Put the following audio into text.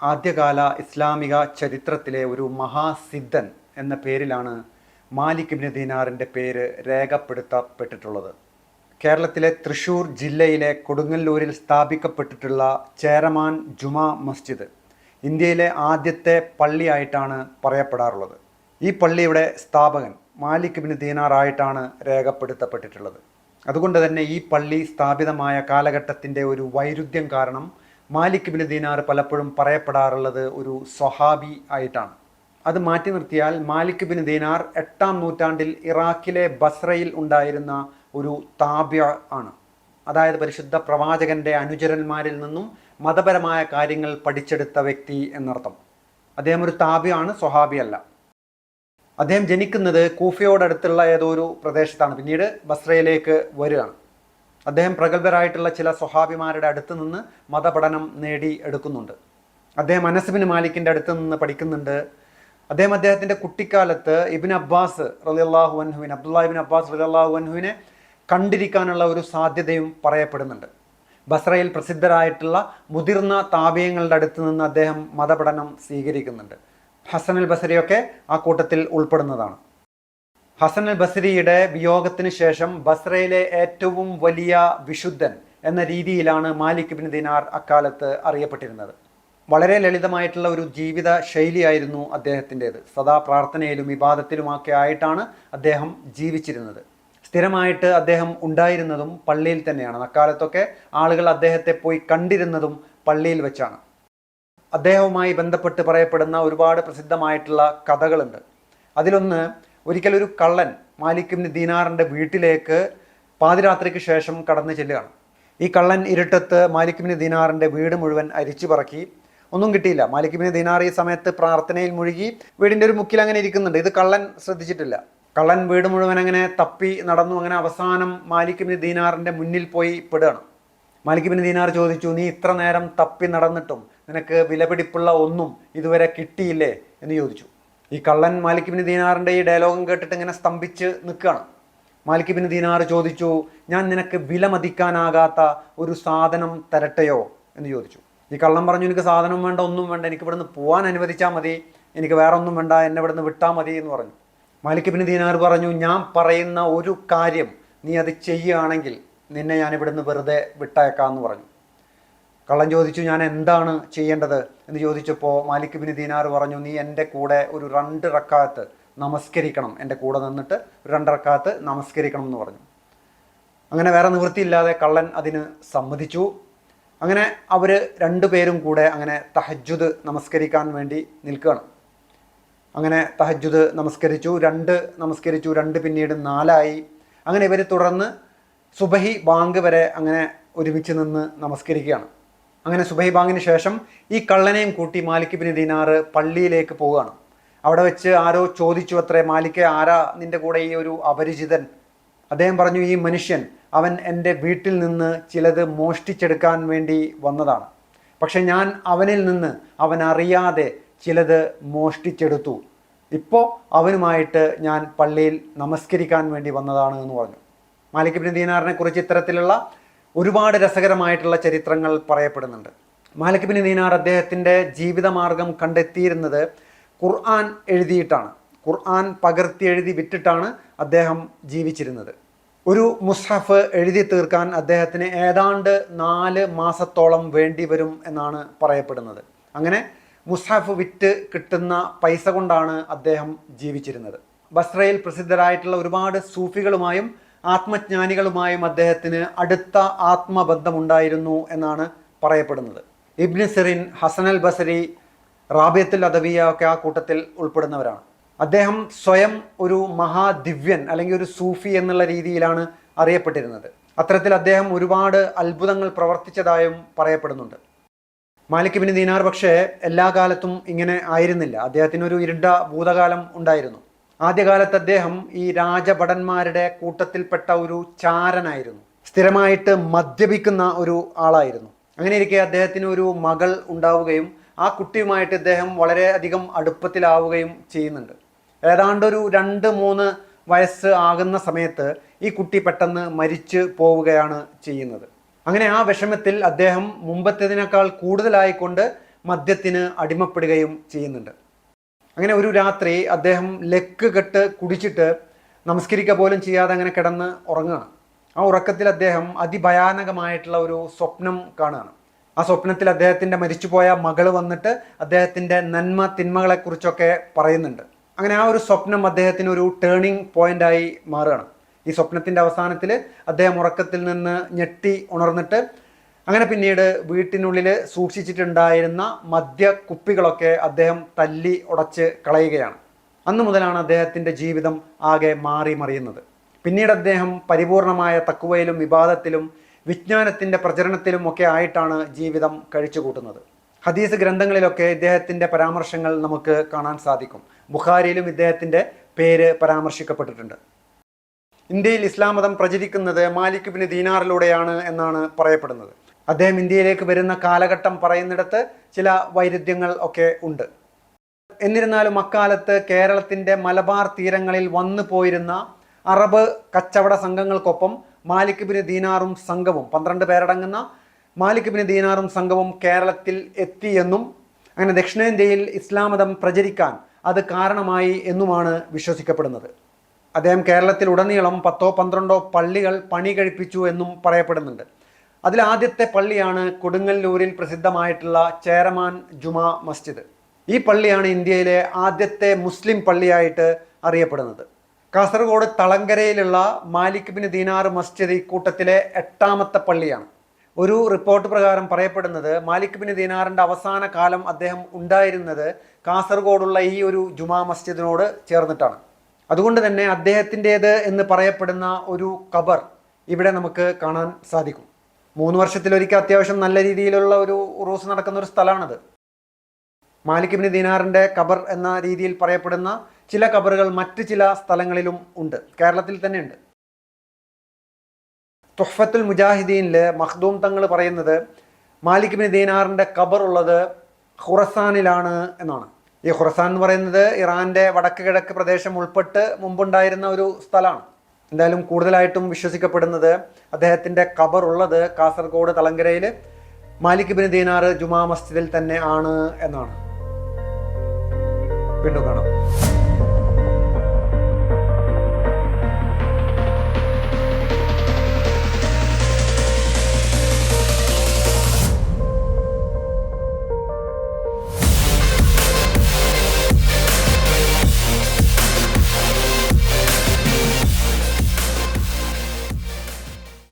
ആദ്യകാല ഇസ്ലാമിക ചരിത്രത്തിലെ ഒരു മഹാസിദ്ധൻ എന്ന പേരിലാണ് മാലിക് ഇബ്നു ദീനാറിന്റെ പേര് രേഖപ്പെടുത്തപ്പെട്ടിട്ടുള്ളത്. കേരളത്തിലെ തൃശൂർ ജില്ലയിലെ കൊടുങ്ങല്ലൂരിൽ സ്ഥാപിക്കപ്പെട്ടിട്ടുള്ള ചേരമാൻ ജുമാ മസ്ജിദ് ഇന്ത്യയിലെ ആദ്യത്തെ പള്ളിയായിട്ടാണ് പറയപ്പെടാറുള്ളത്. ഈ പള്ളിയുടെ സ്ഥാപകൻ മാലിക് ഇബ്നു ദീനാറായിട്ടാണ് രേഖപ്പെടുത്തപ്പെട്ടിട്ടുള്ളത്. അതുകൊണ്ട് തന്നെ ഈ പള്ളി സ്ഥാപിതമായ കാലഘട്ടത്തിന്റെ ഒരു വൈരുദ്ധ്യം കാരണം മാലിക് ബിൻ ദീനാർ പലപ്പോഴും പറയപ്പെടാറുള്ളത് ഒരു സ്വഹാബി ആയിട്ടാണ്. അത് മാറ്റി നിർത്തിയാൽ മാലിക് ബിൻ ദീനാർ എട്ടാം നൂറ്റാണ്ടിൽ ഇറാഖിലെ ബസ്രയിൽ ഉണ്ടായിരുന്ന ഒരു താബ്യ ആണ്. അതായത് പരിശുദ്ധ പ്രവാചകന്റെ അനുചരന്മാരിൽ നിന്നും മതപരമായ കാര്യങ്ങൾ പഠിച്ചെടുത്ത വ്യക്തി എന്നർത്ഥം. അദ്ദേഹം ഒരു താബ്യാണ് സ്വഹാബി അല്ല. അദ്ദേഹം ജനിക്കുന്നത് കൂഫയോടടുത്തുള്ള ഏതോ ഒരു പ്രദേശത്താണ്. പിന്നീട് ബസ്രയിലേക്ക് വരികയാണ്. അദ്ദേഹം പ്രഗത്ഭരായിട്ടുള്ള ചില സ്വഹാബിമാരുടെ അടുത്ത് നിന്ന് മതപഠനം നേടി എടുക്കുന്നുണ്ട്. അദ്ദേഹം അനസ്ബിൻ മാലിക്കിന്റെ അടുത്ത് നിന്ന് പഠിക്കുന്നുണ്ട്. അദ്ദേഹം അദ്ദേഹത്തിന്റെ കുട്ടിക്കാലത്ത് ഇബിൻ അബ്ബാസ് റലിയല്ലാഹു അൻഹുവിൻ അബ്ദുല്ലാഹിബിൻ അബ്ബാസ് റലിയല്ലാഹു അൻഹുവിനെ കണ്ടിരിക്കാനുള്ള ഒരു സാധ്യതയും പറയപ്പെടുന്നുണ്ട്. ബസ്രയിൽ പ്രസിദ്ധരായിട്ടുള്ള മുതിർന്ന താപീയങ്ങളുടെ അടുത്ത് നിന്ന് അദ്ദേഹം മതപഠനം സ്വീകരിക്കുന്നുണ്ട്. ഹസൻ അൽ ബസരിയൊക്കെ ആ കൂട്ടത്തിൽ ഉൾപ്പെടുന്നതാണ്. ഹസൻ അൽ ബസരിയുടെ വിയോഗത്തിന് ശേഷം ബസ്രയിലെ ഏറ്റവും വലിയ വിശുദ്ധൻ എന്ന രീതിയിലാണ് മാലിക് ബിൻ ദിനാർ അക്കാലത്ത് അറിയപ്പെട്ടിരുന്നത്. വളരെ ലളിതമായിട്ടുള്ള ഒരു ജീവിത ശൈലിയായിരുന്നു അദ്ദേഹത്തിന്റെത്. സദാ പ്രാർത്ഥനയിലും വിവാദത്തിലുമൊക്കെ ആയിട്ടാണ് അദ്ദേഹം ജീവിച്ചിരുന്നത്. സ്ഥിരമായിട്ട് അദ്ദേഹം ഉണ്ടായിരുന്നതും പള്ളിയിൽ തന്നെയാണ്. അക്കാലത്തൊക്കെ ആളുകൾ അദ്ദേഹത്തെ പോയി കണ്ടിരുന്നതും പള്ളിയിൽ വെച്ചാണ്. അദ്ദേഹവുമായി ബന്ധപ്പെട്ട് പറയപ്പെടുന്ന ഒരുപാട് പ്രസിദ്ധമായിട്ടുള്ള കഥകളുണ്ട്. അതിലൊന്ന് ഒരിക്കൽ ഒരു കള്ളൻ മാലിക് ദീനാറിന്റെ വീട്ടിലേക്ക് പാതിരാത്രിക്ക് ശേഷം കടന്നു ചെല്ലുകയാണ്. ഈ കള്ളൻ ഇരുട്ടത്ത് മാലിക് ദീനാറിന്റെ വീട് മുഴുവൻ അരിച്ചു പറക്കി. ഒന്നും കിട്ടിയില്ല. മാലിക് ദീനാർ ഈ സമയത്ത് പ്രാർത്ഥനയിൽ മുഴുകി വീടിന്റെ ഒരു മുക്കിൽ അങ്ങനെ ഇരിക്കുന്നുണ്ട്. ഇത് കള്ളൻ ശ്രദ്ധിച്ചിട്ടില്ല. കള്ളൻ വീട് മുഴുവൻ അങ്ങനെ തപ്പി നടന്നു. അങ്ങനെ അവസാനം മാലിക് ദീനാറിന്റെ മുന്നിൽ പോയി പെടുകയാണ്. മാലിക് ദീനാർ ചോദിച്ചു നീ ഇത്ര നേരം തപ്പി നടന്നിട്ടും നിനക്ക് വിലപിടിപ്പുള്ള ഒന്നും ഇതുവരെ കിട്ടിയില്ലേ? എന്ന് ചോദിച്ചു. ഈ കള്ളൻ മാലിക് ബിൻ ദീനാറിന്റെ ഈ ഡയലോഗും കേട്ടിട്ട് ഇങ്ങനെ സ്തംഭിച്ച് നിൽക്കുകയാണ്. മാലിക് ബിൻ ദീനാർ ചോദിച്ചു ഞാൻ നിനക്ക് വിലമതിക്കാനാകാത്ത ഒരു സാധനം തരട്ടെയോ? എന്ന് ചോദിച്ചു. ഈ കള്ളൻ പറഞ്ഞു എനിക്ക് സാധനം വേണ്ട ഒന്നും വേണ്ട. എനിക്ക് ഇവിടുന്ന് പോകാൻ അനുവദിച്ചാൽ മതി. എനിക്ക് വേറെ ഒന്നും വേണ്ട. എന്നെ ഇവിടുന്ന് വിട്ടാൽ മതി എന്ന് പറഞ്ഞു. മാലിക് ബിൻ ദീനാർ പറഞ്ഞു ഞാൻ പറയുന്ന ഒരു കാര്യം നീ അത് ചെയ്യുകയാണെങ്കിൽ നിന്നെ ഞാൻ ഇവിടുന്ന് വെറുതെ വിട്ടയക്കാമെന്ന് പറഞ്ഞു. കള്ളൻ ചോദിച്ചു ഞാൻ എന്താണ് ചെയ്യേണ്ടത്? എന്ന് ചോദിച്ചപ്പോൾ മാലിക് ബിൻ ദീനാർ പറഞ്ഞു നീ എന്റെ കൂടെ ഒരു രണ്ട് റക്കാത്ത് നമസ്കരിക്കണം. എന്റെ കൂടെ നിന്നിട്ട് ഒരു രണ്ട് റക്കാത്ത് നമസ്കരിക്കണം എന്ന് പറഞ്ഞു. അങ്ങനെ വേറെ നിവൃത്തിയില്ലാതെ കള്ളൻ അതിന് സമ്മതിച്ചു. അങ്ങനെ അവർ രണ്ടുപേരും കൂടെ അങ്ങനെ തഹജുദ് നമസ്കരിക്കാൻ വേണ്ടി നിൽക്കുകയാണ്. അങ്ങനെ തഹജുദ് നമസ്കരിച്ചു രണ്ട് നമസ്കരിച്ചു രണ്ട് പിന്നീട് നാലായി. അങ്ങനെ ഇവർ തുടർന്ന് സുബഹി ബാങ്ക് വരെ അങ്ങനെ ഒരുമിച്ച് നിന്ന് നമസ്കരിക്കുകയാണ്. അങ്ങനെ സുബൈബാങ്ങിന് ശേഷം ഈ കള്ളനെയും കൂട്ടി മാലിക് ബിൻ ദിനാർ പള്ളിയിലേക്ക് പോവുകയാണ്. അവിടെ വെച്ച് ആരോ ചോദിച്ചു അത്രേ മാലിക്കെ ആരാ നിന്റെ കൂടെ ഈ ഒരു അപരിചിതൻ? അദ്ദേഹം പറഞ്ഞു ഈ മനുഷ്യൻ അവൻ എന്റെ വീട്ടിൽ നിന്ന് ചിലത് മോഷ്ടിച്ചെടുക്കാൻ വേണ്ടി വന്നതാണ്. പക്ഷെ ഞാൻ അവനിൽ നിന്ന് അവൻ അറിയാതെ ചിലത് മോഷ്ടിച്ചെടുത്തു. ഇപ്പോൾ അവനുമായിട്ട് ഞാൻ പള്ളിയിൽ നമസ്കരിക്കാൻ വേണ്ടി വന്നതാണ് എന്ന് പറഞ്ഞു. മാലിക് ബിൻ ദീനാറിനെ കുറിച്ച് ഇത്തരത്തിലുള്ള ഒരുപാട് രസകരമായിട്ടുള്ള ചരിത്രങ്ങൾ പറയപ്പെടുന്നുണ്ട്. മാലിക് ബിൻ ദീനാർ അദ്ദേഹത്തിന്റെ ജീവിതമാർഗം കണ്ടെത്തിയിരുന്നത് ഖുർആൻ എഴുതിയിട്ടാണ്. ഖുർആൻ പകർത്തി എഴുതി വിട്ടിട്ടാണ് അദ്ദേഹം ജീവിച്ചിരുന്നത്. ഒരു മുസ്ഹഫ് എഴുതി തീർക്കാൻ അദ്ദേഹത്തിന് ഏതാണ്ട് നാല് മാസത്തോളം വേണ്ടി വരും എന്നാണ് പറയപ്പെടുന്നത്. അങ്ങനെ മുസ്ഹഫ് വിറ്റ് കിട്ടുന്ന പൈസ കൊണ്ടാണ് അദ്ദേഹം ജീവിച്ചിരുന്നത്. ബസ്രയിൽ പ്രസിദ്ധരായിട്ടുള്ള ഒരുപാട് സൂഫികളുമായും ആത്മജ്ഞാനികളുമായും അദ്ദേഹത്തിന് അടുത്ത ആത്മബന്ധമുണ്ടായിരുന്നു എന്നാണ് പറയപ്പെടുന്നത്. ഇബ്നു സിറിൻ ഹസനൽ ബസരി റാബിയത്തുൽ അദവിയ ഒക്കെ ആ കൂട്ടത്തിൽ ഉൾപ്പെടുന്നവരാണ്. അദ്ദേഹം സ്വയം ഒരു മഹാദിവ്യൻ അല്ലെങ്കിൽ ഒരു സൂഫി എന്നുള്ള രീതിയിലാണ് അറിയപ്പെട്ടിരുന്നത്. അത്തരത്തിൽ അദ്ദേഹം ഒരുപാട് അത്ഭുതങ്ങൾ പ്രവർത്തിച്ചതായും പറയപ്പെടുന്നുണ്ട്. മാലിക് ബിൻ ദീനാർ പക്ഷേ എല്ലാ കാലത്തും ഇങ്ങനെ ആയിരുന്നില്ല. അദ്ദേഹത്തിന് ഒരു ഇരുണ്ട ഭൂതകാലം ഉണ്ടായിരുന്നു. ആദ്യകാലത്ത് അദ്ദേഹം ഈ രാജഭടന്മാരുടെ കൂട്ടത്തിൽപ്പെട്ട ഒരു ചാരനായിരുന്നു. സ്ഥിരമായിട്ട് മദ്യപിക്കുന്ന ഒരു ആളായിരുന്നു. അങ്ങനെ ഇരിക്കെ അദ്ദേഹത്തിന് ഒരു മകൾ ഉണ്ടാവുകയും ആ കുട്ടിയുമായിട്ട് ഇദ്ദേഹം വളരെയധികം അടുപ്പത്തിലാവുകയും ചെയ്യുന്നുണ്ട്. ഏതാണ്ട് ഒരു രണ്ട് മൂന്ന് വയസ്സ് ആകുന്ന സമയത്ത് ഈ കുട്ടി പെട്ടെന്ന് മരിച്ചു പോവുകയാണ് ചെയ്യുന്നത്. അങ്ങനെ ആ വിഷമത്തിൽ അദ്ദേഹം മുമ്പത്തേതിനേക്കാൾ കൂടുതലായിക്കൊണ്ട് മദ്യത്തിന് അടിമപ്പെടുകയും ചെയ്യുന്നുണ്ട്. അങ്ങനെ ഒരു രാത്രി അദ്ദേഹം ലെക്ക് കെട്ട് കുടിച്ചിട്ട് നമസ്കരിക്കുക പോലും ചെയ്യാതെ അങ്ങനെ കിടന്ന് ഉറങ്ങുകയാണ്. ആ ഉറക്കത്തിൽ അദ്ദേഹം അതിഭയാനകമായിട്ടുള്ള ഒരു സ്വപ്നം കാണുകയാണ്. ആ സ്വപ്നത്തിൽ അദ്ദേഹത്തിന്റെ മരിച്ചുപോയ മകൾ വന്നിട്ട് അദ്ദേഹത്തിന്റെ നന്മ തിന്മകളെക്കുറിച്ചൊക്കെ പറയുന്നുണ്ട്. അങ്ങനെ ആ ഒരു സ്വപ്നം അദ്ദേഹത്തിന് ഒരു ടേണിംഗ് പോയിന്റായി മാറുകയാണ്. ഈ സ്വപ്നത്തിന്റെ അവസാനത്തിൽ അദ്ദേഹം ഉറക്കത്തിൽ നിന്ന് ഞെട്ടി ഉണർന്നിട്ട് അങ്ങനെ പിന്നീട് വീട്ടിനുള്ളിൽ സൂക്ഷിച്ചിട്ടുണ്ടായിരുന്ന മദ്യ കുപ്പികളൊക്കെ അദ്ദേഹം തല്ലി ഉടച്ച് കളയുകയാണ്. അന്നു മുതലാണ് അദ്ദേഹത്തിന്റെ ജീവിതം ആകെ മാറി മറിയുന്നത്. പിന്നീട് അദ്ദേഹം പരിപൂർണമായ തക്കുവയിലും വിവാദത്തിലും വിജ്ഞാനത്തിന്റെ പ്രചരണത്തിലും ഒക്കെ ആയിട്ടാണ് ജീവിതം കഴിച്ചു കൂട്ടുന്നത് ഹദീസ് ഗ്രന്ഥങ്ങളിലൊക്കെ ഇദ്ദേഹത്തിന്റെ പരാമർശങ്ങൾ നമുക്ക് കാണാൻ സാധിക്കും. ബുഖാരിയിലും ഇദ്ദേഹത്തിന്റെ പേര് പരാമർശിക്കപ്പെട്ടിട്ടുണ്ട്. ഇന്ത്യയിൽ ഇസ്ലാം മതം പ്രചരിക്കുന്നത് മാലിക് ബിൻ ദീനാറിലൂടെയാണ് എന്നാണ് പറയപ്പെടുന്നത്. അദ്ദേഹം ഇന്ത്യയിലേക്ക് വരുന്ന കാലഘട്ടം പറയുന്നിടത്ത് ചില വൈരുദ്ധ്യങ്ങൾ ഒക്കെ ഉണ്ട്. എന്നിരുന്നാലും അക്കാലത്ത് കേരളത്തിന്റെ മലബാർ തീരങ്ങളിൽ വന്നു പോയിരുന്ന അറബ് കച്ചവട സംഘങ്ങൾക്കൊപ്പം മാലിക് ബിൻ ദീനാറും സംഘവും പന്ത്രണ്ട് പേരടങ്ങുന്ന മാലിക് ബിൻ ദീനാറും സംഘവും കേരളത്തിൽ എത്തിയെന്നും അങ്ങനെ ദക്ഷിണേന്ത്യയിൽ ഇസ്ലാമതം പ്രചരിക്കാൻ അത് കാരണമായി എന്നുമാണ് വിശ്വസിക്കപ്പെടുന്നത്. അദ്ദേഹം കേരളത്തിൽ ഉടനീളം പത്തോ പന്ത്രണ്ടോ പള്ളികൾ പണി കഴിപ്പിച്ചു എന്നും പറയപ്പെടുന്നുണ്ട്. അതിൽ ആദ്യത്തെ പള്ളിയാണ് കൊടുങ്ങല്ലൂരിൽ പ്രസിദ്ധമായിട്ടുള്ള ചേരമാൻ ജുമാ മസ്ജിദ്. ഈ പള്ളിയാണ് ഇന്ത്യയിലെ ആദ്യത്തെ മുസ്ലിം പള്ളിയായിട്ട് അറിയപ്പെടുന്നത്. കാസർഗോഡ് തളങ്കരയിലുള്ള മാലിക് ബിൻ ദീനാർ മസ്ജിദ് ഈ കൂട്ടത്തിലെ എട്ടാമത്തെ പള്ളിയാണ്. ഒരു റിപ്പോർട്ട് പ്രകാരം പറയപ്പെടുന്നത് മാലിക് ബിൻ ദീനാറിന്റെ അവസാന കാലം അദ്ദേഹം ഉണ്ടായിരുന്നത് കാസർഗോഡുള്ള ഈ ഒരു ജുമാ മസ്ജിദിനോട് ചേർന്നിട്ടാണ്. അതുകൊണ്ട് തന്നെ അദ്ദേഹത്തിന്റേത് എന്ന് പറയപ്പെടുന്ന ഒരു കബർ ഇവിടെ നമുക്ക് കാണാൻ സാധിക്കും. മൂന്ന് വർഷത്തിലൊരിക്കൽ അത്യാവശ്യം നല്ല രീതിയിലുള്ള ഒരു ഉറൂസ് നടക്കുന്ന ഒരു സ്ഥലമാണത്. മാലിക്കിബിന് ദിനാറിന്റെ കബർ എന്ന രീതിയിൽ പറയപ്പെടുന്ന ചില കബറുകൾ മറ്റ് ചില സ്ഥലങ്ങളിലും ഉണ്ട്. കേരളത്തിൽ തന്നെ ഉണ്ട്. തുഹഫത്തുൽ മുജാഹിദീനിൽ മഖ്ദൂം തങ്ങൾ പറയുന്നത് മാലിക്കിബിന് ദീനാറിന്റെ കബർ ഉള്ളത് ഖുറസാനിലാണ് എന്നാണ്. ഈ ഖുറസാൻ എന്ന് പറയുന്നത് ഇറാന്റെ വടക്ക് കിഴക്ക് പ്രദേശം ഉൾപ്പെട്ട് മുമ്പുണ്ടായിരുന്ന ഒരു സ്ഥലമാണ്. എന്തായാലും കൂടുതലായിട്ടും വിശ്വസിക്കപ്പെടുന്നത് അദ്ദേഹത്തിന്റെ കബർ ഉള്ളത് കാസർഗോഡ് തളങ്കരയിൽ മാലിക് ബിൻ ദീനാർ ജുമാ മസ്ജിദിൽ തന്നെ ആണ് എന്നാണ്. വീണ്ടും കാണാം.